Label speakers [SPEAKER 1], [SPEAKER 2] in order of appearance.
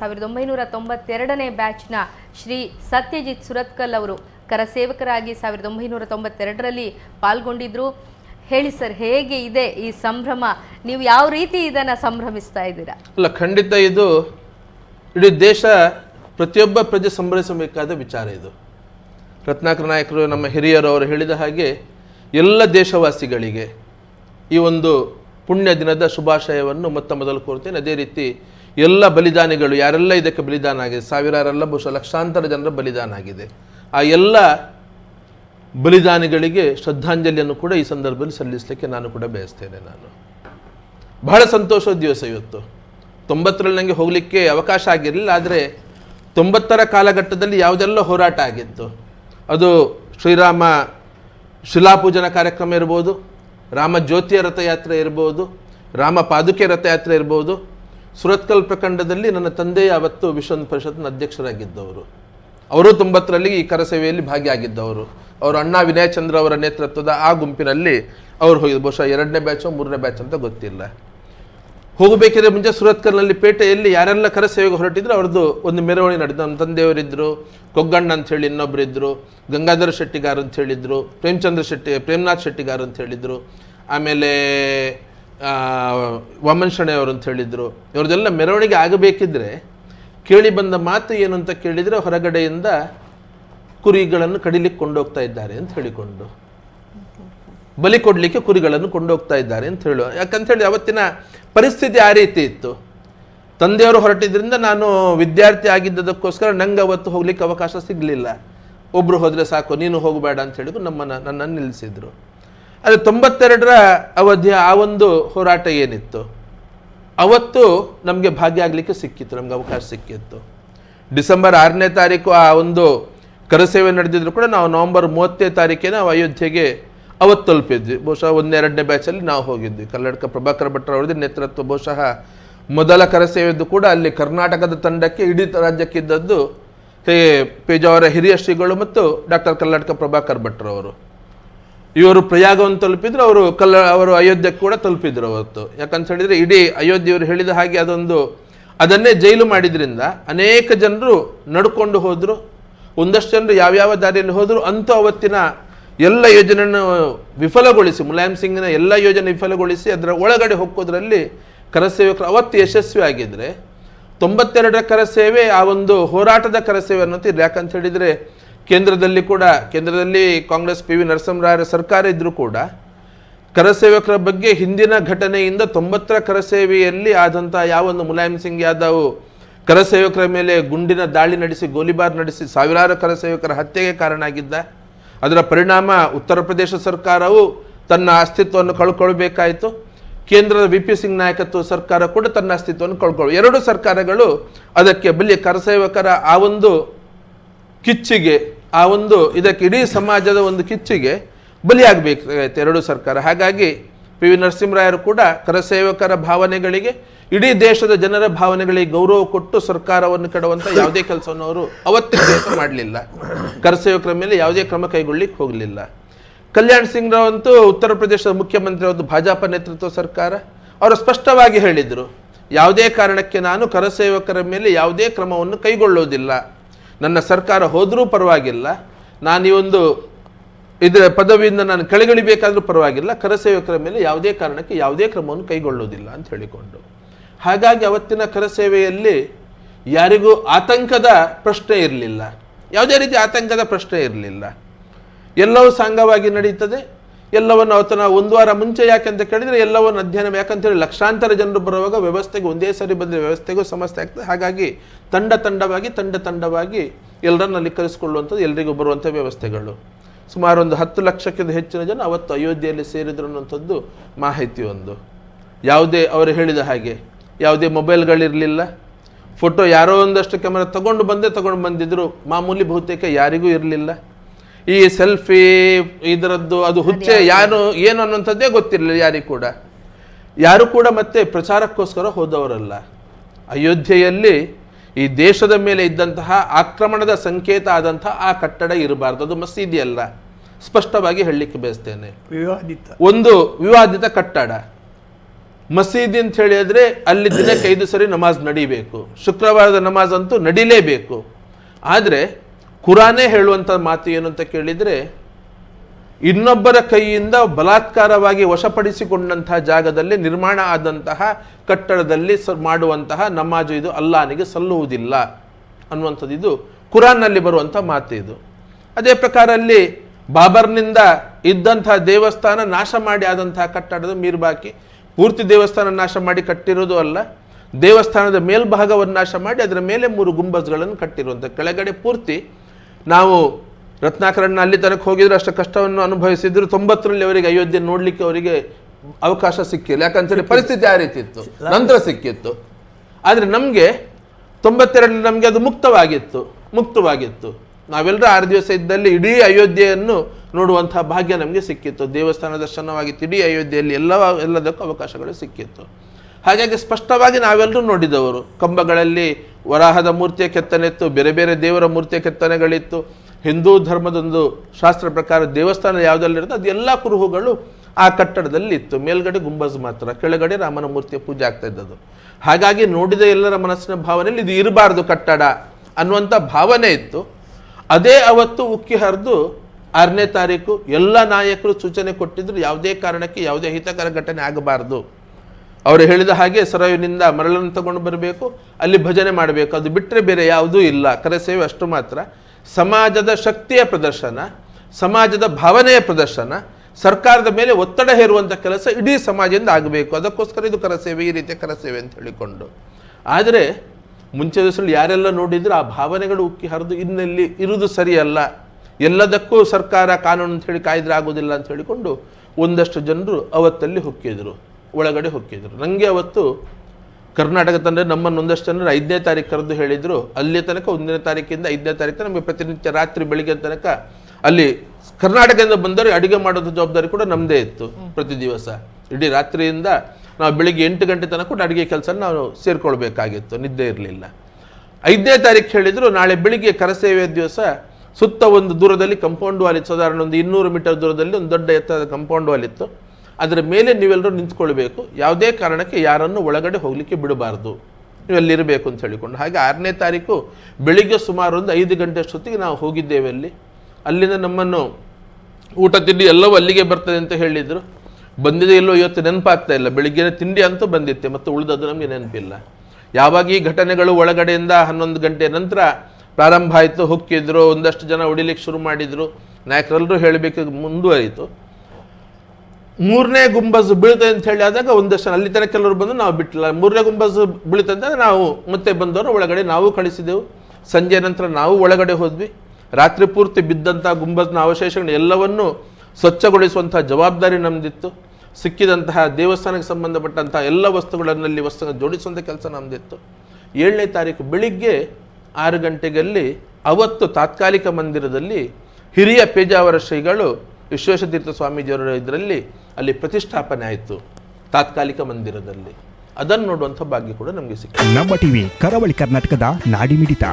[SPEAKER 1] ಸಾವಿರದ ಒಂಬೈನೂರ ತೊಂಬತ್ತೆರಡನೇ ಬ್ಯಾಚ್ನ ಶ್ರೀ ಸತ್ಯಜಿತ್ ಸುರತ್ಕಲ್ ಅವರು ಕರಸೇವಕರಾಗಿ ಸಾವಿರದ ಒಂಬೈನೂರ ತೊಂಬತ್ತೆರಡರಲ್ಲಿ ಪಾಲ್ಗೊಂಡಿದ್ರು. ಹೇಳಿ ಸರ್, ಹೇಗೆ ಇದೆ ಈ ಸಂಭ್ರಮ? ನೀವು ಯಾವ ರೀತಿ ಇದನ್ನು ಸಂಭ್ರಮಿಸ್ತಾ ಇದ್ದೀರಾ?
[SPEAKER 2] ಅಲ್ಲ, ಖಂಡಿತ ಇದು ಇಡೀ ದೇಶ ಪ್ರತಿಯೊಬ್ಬ ಪ್ರಜೆ ಸಂಭ್ರಮಿಸಬೇಕಾದ ವಿಚಾರ ಇದು. ರತ್ನಾಕರ ನಾಯಕರು, ನಮ್ಮ ಹಿರಿಯರು ಅವರು ಹೇಳಿದ ಹಾಗೆ ಎಲ್ಲ ದೇಶವಾಸಿಗಳಿಗೆ ಈ ಒಂದು ಪುಣ್ಯ ದಿನದ ಶುಭಾಶಯವನ್ನು ಮೊತ್ತ ಮೊದಲು ಕೋರ್ತೇನೆ ಅದೇ ರೀತಿ ಎಲ್ಲ ಬಲಿದಾನಿಗಳು, ಯಾರೆಲ್ಲ ಇದಕ್ಕೆ ಬಲಿದಾನ ಆಗಿದೆ? ಸಾವಿರಾರಲ್ಲ ಬಹುಶಃ ಲಕ್ಷಾಂತರ ಜನರ ಬಲಿದಾನ ಆಗಿದೆ. ಆ ಎಲ್ಲ ಬಲಿದಾನಿಗಳಿಗೆ ಶ್ರದ್ಧಾಂಜಲಿಯನ್ನು ಕೂಡ ಈ ಸಂದರ್ಭದಲ್ಲಿ ಸಲ್ಲಿಸಲಿಕ್ಕೆ ನಾನು ಕೂಡ ಬಯಸ್ತೇನೆ ನಾನು. ಬಹಳ ಸಂತೋಷದ ದಿವಸ ಇವತ್ತು. ತೊಂಬತ್ತರಲ್ಲಿ ನನಗೆ ಹೋಗಲಿಕ್ಕೆ ಅವಕಾಶ ಆಗಿರಲಿಲ್ಲ, ಆದರೆ ತೊಂಬತ್ತರ ಕಾಲಘಟ್ಟದಲ್ಲಿ ಯಾವುದೆಲ್ಲ ಹೋರಾಟ ಆಗಿತ್ತು? ಅದು ಶ್ರೀರಾಮ ಶಿಲಾಪೂಜನ ಕಾರ್ಯಕ್ರಮ ಇರ್ಬೋದು, ರಾಮ ಜ್ಯೋತಿಯ ರಥಯಾತ್ರೆ ಇರ್ಬೋದು, ರಾಮ ಪಾದುಕೆ ರಥಯಾತ್ರೆ ಇರ್ಬೋದು ಸುರತ್ಕಲ್ ಪ್ರಖಂಡದಲ್ಲಿ ನನ್ನ ತಂದೆಯ ಅವತ್ತು ವಿಶ್ವನ್ ಪರಿಷತ್ನ ಅಧ್ಯಕ್ಷರಾಗಿದ್ದವರು. ಅವರು ತೊಂಬತ್ತರಲ್ಲಿ ಈ ಕರಸೇವೆಯಲ್ಲಿ ಭಾಗಿಯಾಗಿದ್ದವರು. ಅವರು ಅಣ್ಣ ವಿನಯಚಂದ್ರ ಅವರ ನೇತೃತ್ವದ ಆ ಗುಂಪಿನಲ್ಲಿ ಅವರು ಹೋಗಿದ್ದು. ಬಹುಶಃ ಎರಡನೇ ಬ್ಯಾಚೋ ಮೂರನೇ ಬ್ಯಾಚ್ ಅಂತ ಗೊತ್ತಿಲ್ಲ. ಹೋಗಬೇಕಿದ್ರೆ ಮುಂಚೆ ಸುರತ್ಕಲ್ನಲ್ಲಿ ಪೇಟೆಯಲ್ಲಿ ಯಾರೆಲ್ಲ ಕರಸೇವೆಗೆ ಹೊರಟಿದ್ರು ಅವ್ರದ್ದು ಒಂದು ಮೆರವಣಿಗೆ ನಡೆದು ನಮ್ಮ ತಂದೆಯವರಿದ್ದರು ಕೊಗ್ಗಣ್ಣ ಅಂತ ಹೇಳಿ ಇನ್ನೊಬ್ಬರಿದ್ದರು ಗಂಗಾಧರ ಶೆಟ್ಟಿಗಾರ್ ಅಂತ ಹೇಳಿದ್ರು, ಪ್ರೇಮಚಂದ್ರ ಶೆಟ್ಟಿ, ಪ್ರೇಮನಾಥ್ ಶೆಟ್ಟಿಗಾರ್ ಅಂತ ಹೇಳಿದ್ರು. ಆಮೇಲೆ ವಾಮನ್ ಶಣೆ ಅವರು ಅಂತ ಹೇಳಿದರು. ಇವ್ರದ್ದೆಲ್ಲ ಮೆರವಣಿಗೆ ಆಗಬೇಕಿದ್ರೆ ಕೇಳಿ ಬಂದ ಮಾತು ಏನು ಅಂತ ಕೇಳಿದರೆ ಹೊರಗಡೆಯಿಂದ ಕುರಿಗಳನ್ನು ಕಡಿಲಿಕ್ಕೆ ಕೊಂಡೋಗ್ತಾ ಇದ್ದಾರೆ ಅಂತ ಹೇಳಿಕೊಂಡು. ಬಲಿ ಕೊಡಲಿಕ್ಕೆ ಕುರಿಗಳನ್ನು ಕೊಂಡೋಗ್ತಾ ಇದ್ದಾರೆ ಅಂತ ಹೇಳುವ ಯಾಕಂತ ಹೇಳಿ ಅವತ್ತಿನ ಪರಿಸ್ಥಿತಿ ಆ ರೀತಿ ಇತ್ತು. ತಂದೆಯವರು ಹೊರಟಿದ್ರಿಂದ ನಾನು ವಿದ್ಯಾರ್ಥಿ ಆಗಿದ್ದದಕ್ಕೋಸ್ಕರ ನಂಗೆ ಅವತ್ತು ಹೋಗ್ಲಿಕ್ಕೆ ಅವಕಾಶ ಸಿಗಲಿಲ್ಲ. ಒಬ್ರು ಹೋದರೆ ಸಾಕು, ನೀನು ಹೋಗಬೇಡ ಅಂತ ಹೇಳಿದ್ರು ನಮ್ಮನ್ನು, ನನ್ನನ್ನು ನಿಲ್ಲಿಸಿದ್ರು. ಆದರೆ ತೊಂಬತ್ತೆರಡರ ಅವಧಿಯ ಆ ಒಂದು ಹೋರಾಟ ಏನಿತ್ತು? ಅವತ್ತು ನಮಗೆ ಭಾಗಿಯಾಗಲಿಕ್ಕೆ ಸಿಕ್ಕಿತ್ತು, ನಮ್ಗೆ ಅವಕಾಶ ಸಿಕ್ಕಿತ್ತು. ಡಿಸೆಂಬರ್ ಆರನೇ ತಾರೀಕು ಆ ಒಂದು ಕರಸೇವೆ ನಡೆದಿದ್ರು ಕೂಡ ನಾವು ನವಂಬರ್ ಮೂವತ್ತನೇ ತಾರೀಕಿನ ಅಯೋಧ್ಯೆಗೆ ಅವತ್ತು ತಲುಪಿದ್ವಿ. ಬಹುಶಃ ಒಂದೆರಡನೇ ಬ್ಯಾಚಲ್ಲಿ ನಾವು ಹೋಗಿದ್ವಿ. ಕರ್ನಾಟಕ ಪ್ರಭಾಕರ್ ಭಟ್ರ ಅವ್ರದ್ದು ನೇತೃತ್ವ, ಬಹುಶಃ ಮೊದಲ ಕರಸೇವೆದ್ದು ಕೂಡ ಅಲ್ಲಿ ಕರ್ನಾಟಕದ ತಂಡಕ್ಕೆ, ಇಡೀ ರಾಜ್ಯಕ್ಕಿದ್ದದ್ದು ಹೇ ಪೇಜಾವರ ಹಿರಿಯ ಶ್ರೀಗಳು ಮತ್ತು ಡಾಕ್ಟರ್ ಕರ್ನಾಟಕ ಪ್ರಭಾಕರ್ ಭಟ್ರವರು ಇವರು ಪ್ರಯಾಗವನ್ನು ತಲುಪಿದ್ರು, ಅವರು ಕಲ್ಲ, ಅವರು ಅಯೋಧ್ಯೆ ಕೂಡ ತಲುಪಿದ್ರು ಅವತ್ತು. ಯಾಕಂತ ಹೇಳಿದ್ರೆ ಇಡೀ ಅಯೋಧ್ಯೆಯವರು ಹೇಳಿದ ಹಾಗೆ ಅದೊಂದು, ಅದನ್ನೇ ಜೈಲು ಮಾಡಿದ್ರಿಂದ ಅನೇಕ ಜನರು ನಡ್ಕೊಂಡು ಹೋದರು. ಒಂದಷ್ಟು ಜನರು ಯಾವ್ಯಾವ ದಾರಿಯಲ್ಲಿ ಹೋದ್ರು, ಅಂತೂ ಅವತ್ತಿನ ಎಲ್ಲ ಯೋಜನೆಯನ್ನು ವಿಫಲಗೊಳಿಸಿ, ಮುಲಾಯಂ ಸಿಂಗ್ನ ಎಲ್ಲ ಯೋಜನೆ ವಿಫಲಗೊಳಿಸಿ ಅದರ ಒಳಗಡೆ ಹೋಗೋದ್ರಲ್ಲಿ ಕರಸೇವಕರು ಅವತ್ತು ಯಶಸ್ವಿ ಆಗಿದ್ರೆ, ತೊಂಬತ್ತೆರಡರ ಕರಸೇವೆ ಆ ಒಂದು ಹೋರಾಟದ ಕರಸೇವೆ ಅನ್ನೋದು ಯಾಕಂತ ಹೇಳಿದ್ರೆ ಕೇಂದ್ರದಲ್ಲಿ ಕೂಡ, ಕೇಂದ್ರದಲ್ಲಿ ಕಾಂಗ್ರೆಸ್, ಪಿ ವಿ ನರಸಿಂಹರಾಯರ ಸರ್ಕಾರ ಇದ್ದರೂ ಕೂಡ, ಕರಸೇವಕರ ಬಗ್ಗೆ ಹಿಂದಿನ ಘಟನೆಯಿಂದ ತೊಂಬತ್ತರ ಕರಸೇವೆಯಲ್ಲಿ ಆದಂಥ ಯಾವೊಂದು ಮುಲಾಯಂ ಸಿಂಗ್ ಯಾದವ್ ಕರಸೇವಕರ ಮೇಲೆ ಗುಂಡಿನ ದಾಳಿ ನಡೆಸಿ, ಗೋಲಿಬಾರ್ ನಡೆಸಿ, ಸಾವಿರಾರು ಕರಸೇವಕರ ಹತ್ಯೆಗೆ ಕಾರಣ ಆಗಿದ್ದ, ಅದರ ಪರಿಣಾಮ ಉತ್ತರ ಪ್ರದೇಶ ಸರ್ಕಾರವು ತನ್ನ ಅಸ್ತಿತ್ವವನ್ನು ಕಳ್ಕೊಳ್ಬೇಕಾಯಿತು. ಕೇಂದ್ರದ ವಿ ಪಿ ಸಿಂಗ್ ನಾಯಕತ್ವ ಸರ್ಕಾರ ಕೂಡ ತನ್ನ ಅಸ್ತಿತ್ವವನ್ನು ಕಳ್ಕೊಳ್ಳು ಎರಡು ಸರ್ಕಾರಗಳು ಅದಕ್ಕೆ ಬಲಿ ಕರಸೇವಕರ ಆ ಒಂದು ಕಿಚ್ಚಿಗೆ ಆ ಒಂದು ಇದಕ್ಕೆ ಇಡೀ ಸಮಾಜದ ಒಂದು ಕಿಚ್ಚಿಗೆ ಬಲಿಯಾಗಬೇಕಾಗೈತೆ ಎರಡು ಸರ್ಕಾರ. ಹಾಗಾಗಿ ಪಿ ವಿ ನರಸಿಂಹರಾಯರು ಕೂಡ ಕರಸೇವಕರ ಭಾವನೆಗಳಿಗೆ, ಇಡೀ ದೇಶದ ಜನರ ಭಾವನೆಗಳಿಗೆ ಗೌರವ ಕೊಟ್ಟು ಸರ್ಕಾರವನ್ನು ಕೆಡುವಂಥ ಯಾವುದೇ ಕೆಲಸವನ್ನು ಅವರು ಅವತ್ತಿನ ಕೆಲಸ ಮಾಡಲಿಲ್ಲ. ಕರಸೇವಕರ ಮೇಲೆ ಯಾವುದೇ ಕ್ರಮ ಕೈಗೊಳ್ಳಿಕ್ಕೆ ಹೋಗಲಿಲ್ಲ. ಕಲ್ಯಾಣ್ ಸಿಂಗ್ ರಾವಂತೂ ಉತ್ತರ ಪ್ರದೇಶದ ಮುಖ್ಯಮಂತ್ರಿ ಅವರು ಭಾಜಪ ನೇತೃತ್ವ ಸರ್ಕಾರ. ಅವರು ಸ್ಪಷ್ಟವಾಗಿ ಹೇಳಿದರು, ಯಾವುದೇ ಕಾರಣಕ್ಕೆ ನಾನು ಕರಸೇವಕರ ಮೇಲೆ ಯಾವುದೇ ಕ್ರಮವನ್ನು ಕೈಗೊಳ್ಳುವುದಿಲ್ಲ ನನ್ನ ಸರ್ಕಾರ ಹೋದರೂ ಪರವಾಗಿಲ್ಲ, ನಾನು ಈ ಒಂದು ಇದರ ಪದವಿಯಿಂದ ನಾನು ಕೆಳಗಿಳಿಬೇಕಾದ್ರೂ ಪರವಾಗಿಲ್ಲ, ಕರಸೇವಕರ ಮೇಲೆ ಯಾವುದೇ ಕಾರಣಕ್ಕೆ ಯಾವುದೇ ಕ್ರಮವನ್ನು ಕೈಗೊಳ್ಳುವುದಿಲ್ಲ ಅಂತ ಹೇಳಿಕೊಂಡು. ಹಾಗಾಗಿ ಅವತ್ತಿನ ಕರಸೇವೆಯಲ್ಲಿ ಯಾರಿಗೂ ಆತಂಕದ ಪ್ರಶ್ನೆ ಇರಲಿಲ್ಲ. ಯಾವುದೇ ರೀತಿ ಆತಂಕದ ಪ್ರಶ್ನೆ ಇರಲಿಲ್ಲ. ಎಲ್ಲವೂ ಸಾಂಗವಾಗಿ ನಡೀತದೆ. ಎಲ್ಲವನ್ನು ಅವತ್ತು ನಾವು ಒಂದು ವಾರ ಮುಂಚೆ ಯಾಕೆ ಅಂತ ಕೇಳಿದರೆ ಎಲ್ಲವನ್ನು ಅಧ್ಯಯನ ಯಾಕಂತೇಳಿ ಲಕ್ಷಾಂತರ ಜನರು ಬರುವಾಗ ವ್ಯವಸ್ಥೆಗೆ ಒಂದೇ ಸರಿ ಬಂದರೆ ವ್ಯವಸ್ಥೆಗೂ ಸಮಸ್ಯೆ ಆಗ್ತದೆ. ಹಾಗಾಗಿ ತಂಡ ತಂಡವಾಗಿ ತಂಡ ತಂಡವಾಗಿ ಎಲ್ಲರನ್ನ ಅಲ್ಲಿ ಕರೆಸಿಕೊಳ್ಳುವಂಥದ್ದು ಎಲ್ಲರಿಗೂ ಬರುವಂಥ ವ್ಯವಸ್ಥೆಗಳು. ಸುಮಾರು ಒಂದು ಹತ್ತು ಲಕ್ಷಕ್ಕಿಂತ ಹೆಚ್ಚಿನ ಜನ ಅವತ್ತು ಅಯೋಧ್ಯೆಯಲ್ಲಿ ಸೇರಿದ್ರು ಅನ್ನುವಂಥದ್ದು ಮಾಹಿತಿ ಒಂದು. ಯಾವುದೇ ಅವರು ಹೇಳಿದ ಹಾಗೆ, ಯಾವುದೇ ಮೊಬೈಲ್ಗಳಿರಲಿಲ್ಲ. ಫೋಟೋ ಯಾರೋ ಒಂದಷ್ಟು ಕ್ಯಾಮರಾ ತಗೊಂಡು ಬಂದೇ ತಗೊಂಡು ಬಂದಿದ್ದರು ಮಾಮೂಲಿ ಬಹುತೇಕ ಯಾರಿಗೂ ಇರಲಿಲ್ಲ. ಈ ಸೆಲ್ಫಿ ಇದರದ್ದು ಅದು ಹುಚ್ಚೆ ಯಾರು ಏನು ಅನ್ನುವಂಥದ್ದೇ ಗೊತ್ತಿರಲಿಲ್ಲ ಯಾರಿಗೂ ಕೂಡ. ಯಾರು ಕೂಡ ಮತ್ತೆ ಪ್ರಚಾರಕ್ಕೋಸ್ಕರ ಹೋದವರಲ್ಲ. ಅಯೋಧ್ಯೆಯಲ್ಲಿ ಈ ದೇಶದ ಮೇಲೆ ಇದ್ದಂತಹ ಆಕ್ರಮಣದ ಸಂಕೇತ ಆದಂತಹ ಆ ಕಟ್ಟಡ ಇರಬಾರ್ದು. ಅದು ಮಸೀದಿ ಅಲ್ಲ. ಸ್ಪಷ್ಟವಾಗಿ ಹೇಳಲಿಕ್ಕೆ ಬಯಸ್ತೇನೆ.
[SPEAKER 3] ವಿವಾದಿತ.
[SPEAKER 2] ಒಂದು ವಿವಾದಿತ ಕಟ್ಟಡ. ಮಸೀದಿ ಅಂತ ಹೇಳಿದ್ರೆ ಅಲ್ಲಿ ದಿನಕ್ಕೆ ಐದು ಸರಿ ನಮಾಜ್ ನಡಿಬೇಕು. ಶುಕ್ರವಾರದ ನಮಾಜ್ ಅಂತೂ ನಡಿಲೇಬೇಕು. ಆದರೆ ಕುರಾನೇ ಹೇಳುವಂಥ ಮಾತು ಏನು ಅಂತ ಕೇಳಿದರೆ, ಇನ್ನೊಬ್ಬರ ಕೈಯಿಂದ ಬಲಾತ್ಕಾರವಾಗಿ ವಶಪಡಿಸಿಕೊಂಡಂತಹ ಜಾಗದಲ್ಲಿ ನಿರ್ಮಾಣ ಆದಂತಹ ಕಟ್ಟಡದಲ್ಲಿ ಸ ಮಾಡುವಂತಹ ನಮಾಜು ಇದು ಅಲ್ಲಾನಿಗೆ ಸಲ್ಲುವುದಿಲ್ಲ ಅನ್ನುವಂಥದ್ದು ಇದು ಕುರಾನ್ನಲ್ಲಿ ಬರುವಂಥ ಮಾತು ಇದು. ಅದೇ ಪ್ರಕಾರ ಅಲ್ಲಿ ಬಾಬರ್ನಿಂದ ಇದ್ದಂತಹ ದೇವಸ್ಥಾನ ನಾಶ ಮಾಡಿ ಆದಂತಹ ಕಟ್ಟಡದ ಮೀರ್ಬಾಕಿ ಪೂರ್ತಿ ದೇವಸ್ಥಾನ ನಾಶ ಮಾಡಿ ಕಟ್ಟಿರೋದು ಅಲ್ಲ, ದೇವಸ್ಥಾನದ ಮೇಲ್ಭಾಗವನ್ನು ನಾಶ ಮಾಡಿ ಅದರ ಮೇಲೆ ಮೂರು ಗುಂಬಜ್ಗಳನ್ನು ಕಟ್ಟಿರುವಂಥ ಕೆಳಗಡೆ ಪೂರ್ತಿ ನಾವು ರತ್ನಾಕರಣ್ಣ ಅಲ್ಲಿ ತನಕ ಹೋಗಿದ್ರು ಅಷ್ಟು ಕಷ್ಟವನ್ನು ಅನುಭವಿಸಿದ್ರು ತೊಂಬತ್ತರಲ್ಲಿ ಅವರಿಗೆ ಅಯೋಧ್ಯೆ ನೋಡಲಿಕ್ಕೆ ಅವರಿಗೆ ಅವಕಾಶ ಸಿಕ್ಕಿಲ್ಲ. ಯಾಕಂತೇಳಿ ಪರಿಸ್ಥಿತಿ ಆ ರೀತಿ ಇತ್ತು. ನಂತರ ಸಿಕ್ಕಿತ್ತು. ಆದರೆ ನಮಗೆ ತೊಂಬತ್ತೆರಡರಲ್ಲಿ ನಮಗೆ ಅದು ಮುಕ್ತವಾಗಿತ್ತು ಮುಕ್ತವಾಗಿತ್ತು. ನಾವೆಲ್ಲರೂ ಆರು ದಿವಸ ಇದ್ದಲ್ಲಿ ಇಡೀ ಅಯೋಧ್ಯೆಯನ್ನು ನೋಡುವಂತಹ ಭಾಗ್ಯ ನಮಗೆ ಸಿಕ್ಕಿತ್ತು. ದೇವಸ್ಥಾನ ದರ್ಶನವಾಗಿತ್ತು ಇಡೀ ಅಯೋಧ್ಯೆಯಲ್ಲಿ ಎಲ್ಲ ಎಲ್ಲದಕ್ಕೂ ಅವಕಾಶಗಳು ಸಿಕ್ಕಿತ್ತು. ಹಾಗಾಗಿ ಸ್ಪಷ್ಟವಾಗಿ ನಾವೆಲ್ಲರೂ ನೋಡಿದವರು. ಕಂಬಗಳಲ್ಲಿ ವರಾಹದ ಮೂರ್ತಿಯ ಕೆತ್ತನೆತ್ತು, ಬೇರೆ ಬೇರೆ ದೇವರ ಮೂರ್ತಿಯ ಕೆತ್ತನೆಗಳಿತ್ತು. ಹಿಂದೂ ಧರ್ಮದೊಂದು ಶಾಸ್ತ್ರ ಪ್ರಕಾರ ದೇವಸ್ಥಾನ ಯಾವುದಲ್ಲಿರುತ್ತೆ ಅದು ಎಲ್ಲ ಕುರುಹುಗಳು ಆ ಕಟ್ಟಡದಲ್ಲಿ ಇತ್ತು. ಮೇಲ್ಗಡೆ ಗುಂಬಜ್ ಮಾತ್ರ, ಕೆಳಗಡೆ ರಾಮನ ಮೂರ್ತಿಯ ಪೂಜೆ ಆಗ್ತಾ ಇದ್ದದ್ದು. ಹಾಗಾಗಿ ನೋಡಿದ ಎಲ್ಲರ ಮನಸ್ಸಿನ ಭಾವನೆಯಲ್ಲಿ ಇದು ಇರಬಾರ್ದು ಕಟ್ಟಡ ಅನ್ನುವಂಥ ಭಾವನೆ ಇತ್ತು. ಅದೇ ಅವತ್ತು ಉಕ್ಕಿ ಹರಿದು ಆರನೇ ತಾರೀಕು ಎಲ್ಲ ನಾಯಕರು ಸೂಚನೆ ಕೊಟ್ಟಿದ್ರು ಯಾವುದೇ ಕಾರಣಕ್ಕೆ ಯಾವುದೇ ಹಿತಕರ ಘಟನೆ ಆಗಬಾರ್ದು. ಅವರು ಹೇಳಿದ ಹಾಗೆ ಸರಯುವಿನಿಂದ ಮರಳನ್ನು ತಗೊಂಡು ಬರಬೇಕು, ಅಲ್ಲಿ ಭಜನೆ ಮಾಡಬೇಕು. ಅದು ಬಿಟ್ಟರೆ ಬೇರೆ ಯಾವುದೂ ಇಲ್ಲ. ಕರಸೇವೆ ಅಷ್ಟು ಮಾತ್ರ. ಸಮಾಜದ ಶಕ್ತಿಯ ಪ್ರದರ್ಶನ, ಸಮಾಜದ ಭಾವನೆಯ ಪ್ರದರ್ಶನ, ಸರ್ಕಾರದ ಮೇಲೆ ಒತ್ತಡ ಹೇರುವಂಥ ಕೆಲಸ ಇಡೀ ಸಮಾಜದಿಂದ ಆಗಬೇಕು. ಅದಕ್ಕೋಸ್ಕರ ಇದು ಕರಸೇವೆ ಈ ರೀತಿಯ ಕರಸೇವೆ ಅಂತ ಹೇಳಿಕೊಂಡು. ಆದರೆ ಮುಂಚೆ ಯಾರೆಲ್ಲ ನೋಡಿದ್ರು ಆ ಭಾವನೆಗಳು ಉಕ್ಕಿ ಹರಿದು ಇನ್ನೆಲ್ಲಿ ಇರುವುದು ಸರಿಯಲ್ಲ. ಎಲ್ಲದಕ್ಕೂ ಸರ್ಕಾರ ಕಾನೂನು ಅಂತ ಹೇಳಿ ಕಾಯ್ದ್ರೆ ಆಗೋದಿಲ್ಲ ಅಂತ ಹೇಳಿಕೊಂಡು ಒಂದಷ್ಟು ಜನರು ಅವತ್ತಲ್ಲಿ ಹೊಕ್ಕಿದ್ರು. ಒಳಗಡೆ ಹೊಕ್ಕಿದ್ರು ನನಗೆ ಅವತ್ತು ಕರ್ನಾಟಕ ತಂಡ ನಮ್ಮನ್ನು ಒಂದಷ್ಟು ಜನರು ಐದನೇ ತಾರೀಕು ಕರೆದು ಹೇಳಿದ್ರು. ಅಲ್ಲಿ ತನಕ ಒಂದನೇ ತಾರೀಕಿಂದ ಐದನೇ ತಾರೀಕು ನಮಗೆ ಪ್ರತಿನಿತ್ಯ ರಾತ್ರಿ ಬೆಳಿಗ್ಗೆ ತನಕ ಅಲ್ಲಿ ಕರ್ನಾಟಕದಿಂದ ಬಂದರೆ ಅಡುಗೆ ಮಾಡೋದು ಜವಾಬ್ದಾರಿ ಕೂಡ ನಮ್ಮದೇ ಇತ್ತು ಪ್ರತಿ ದಿವಸ. ಇಡೀ ರಾತ್ರಿಯಿಂದ ನಾವು ಬೆಳಿಗ್ಗೆ ಎಂಟು ಗಂಟೆ ತನಕ ಕೂಡ ಅಡುಗೆ ಕೆಲಸ ನಾವು ಸೇರ್ಕೊಳ್ಬೇಕಾಗಿತ್ತು. ನಿದ್ದೆ ಇರಲಿಲ್ಲ. ಐದನೇ ತಾರೀಕು ಹೇಳಿದ್ರು, ನಾಳೆ ಬೆಳಿಗ್ಗೆ ಕರಸೇವೆ ದಿವಸ ಸುತ್ತ ಒಂದು ದೂರದಲ್ಲಿ ಕಂಪೌಂಡ್ ವಾಲ್ ಇತ್ತು. ಸಾಧಾರಣ ಒಂದು ಇನ್ನೂರು ಮೀಟರ್ ದೂರದಲ್ಲಿ ಒಂದು ದೊಡ್ಡ ಎತ್ತರದ ಕಂಪೌಂಡ್ ವಾಲ್ ಇತ್ತು. ಅದರ ಮೇಲೆ ನೀವೆಲ್ಲರೂ ನಿಂತ್ಕೊಳ್ಬೇಕು. ಯಾವುದೇ ಕಾರಣಕ್ಕೆ ಯಾರನ್ನು ಒಳಗಡೆ ಹೋಗಲಿಕ್ಕೆ ಬಿಡಬಾರ್ದು. ನೀವೆಲ್ಲಿರಬೇಕು ಅಂತ ಹೇಳಿಕೊಂಡು. ಹಾಗೆ ಆರನೇ ತಾರೀಕು ಬೆಳಿಗ್ಗೆ ಸುಮಾರು ಒಂದು ಐದು ಗಂಟೆ ಅಷ್ಟೊತ್ತಿಗೆ ನಾವು ಹೋಗಿದ್ದೇವೆ ಅಲ್ಲಿ. ಅಲ್ಲಿಂದ ನಮ್ಮನ್ನು ಊಟ ತಿಂಡಿ ಎಲ್ಲವೂ ಅಲ್ಲಿಗೆ ಬರ್ತದೆ ಅಂತ ಹೇಳಿದರು. ಬಂದಿದೆ ಇಲ್ಲೋ ಇವತ್ತು ನೆನಪಾಗ್ತಾ ಇಲ್ಲ. ಬೆಳಿಗ್ಗಿನ ತಿಂಡಿ ಅಂತೂ ಬಂದಿತ್ತೆ. ಮತ್ತು ಉಳಿದದ್ದು ನಮಗೆ ನೆನಪಿಲ್ಲ. ಯಾವಾಗ ಈ ಘಟನೆಗಳು ಒಳಗಡೆಯಿಂದ ಹನ್ನೊಂದು ಗಂಟೆ ನಂತರ ಪ್ರಾರಂಭ ಆಯಿತು ಹೊಕ್ಕಿದ್ರು ಒಂದಷ್ಟು ಜನ ಹೊಡಿಲಿಕ್ಕೆ ಶುರು ಮಾಡಿದರು. ನಾಯಕರೆಲ್ಲರೂ ಹೇಳಬೇಕು ಮುಂದುವರಿಯಿತು. ಮೂರನೇ ಗುಂಬಜ್ ಬೀಳುತ್ತೆ ಅಂತ ಹೇಳಿ ಆದಾಗ ಒಂದಷ್ಟು ಅಲ್ಲಿ ತನಕ ಕೆಲವರು ಬಂದು ನಾವು ಬಿಟ್ಟಿಲ್ಲ. ಮೂರನೇ ಗುಂಬಸ್ ಬೀಳುತ್ತೆ ಅಂತ ನಾವು ಮತ್ತೆ ಬಂದವರು ಒಳಗಡೆ ನಾವು ಕಳಿಸಿದೆವು. ಸಂಜೆ ನಂತರ ನಾವು ಒಳಗಡೆ ಹೋದ್ವಿ. ರಾತ್ರಿ ಪೂರ್ತಿ ಬಿದ್ದಂಥ ಗುಂಬಜ್ನ ಅವಶೇಷಗಳನ್ನ ಎಲ್ಲವನ್ನು ಸ್ವಚ್ಛಗೊಳಿಸುವಂಥ ಜವಾಬ್ದಾರಿ ನಮ್ಮದಿತ್ತು ಸಿಕ್ಕಿದಂತಹ ದೇವಸ್ಥಾನಕ್ಕೆ ಸಂಬಂಧಪಟ್ಟಂತಹ ಎಲ್ಲ ವಸ್ತುಗಳನ್ನಲ್ಲಿ ವಸ್ತು ಜೋಡಿಸುವಂಥ ಕೆಲಸ ನಮ್ಮದಿತ್ತು ಏಳನೇ ತಾರೀಕು ಬೆಳಿಗ್ಗೆ ಆರು ಗಂಟೆಗಲ್ಲಿ ಅವತ್ತು ತಾತ್ಕಾಲಿಕ ಮಂದಿರದಲ್ಲಿ ಹಿರಿಯ ಪೇಜಾವರ ಶ್ರೀಗಳು ವಿಶ್ವೇಶತೀರ್ಥ ಸ್ವಾಮೀಜಿಯವರ ಇದರಲ್ಲಿ ಅಲ್ಲಿ ಪ್ರತಿಷ್ಠಾಪನೆ ಆಯಿತು, ತಾತ್ಕಾಲಿಕ ಮಂದಿರದಲ್ಲಿ. ಅದನ್ನು ನೋಡುವಂಥ ಭಾಗ್ಯ ಕೂಡ ನಮಗೆ ಸಿಕ್ಕಿದೆ.
[SPEAKER 3] ನಮ್ಮ ಟಿವಿ ಕರಾವಳಿ ಕರ್ನಾಟಕದ ನಾಡಿಮಿಡಿತ.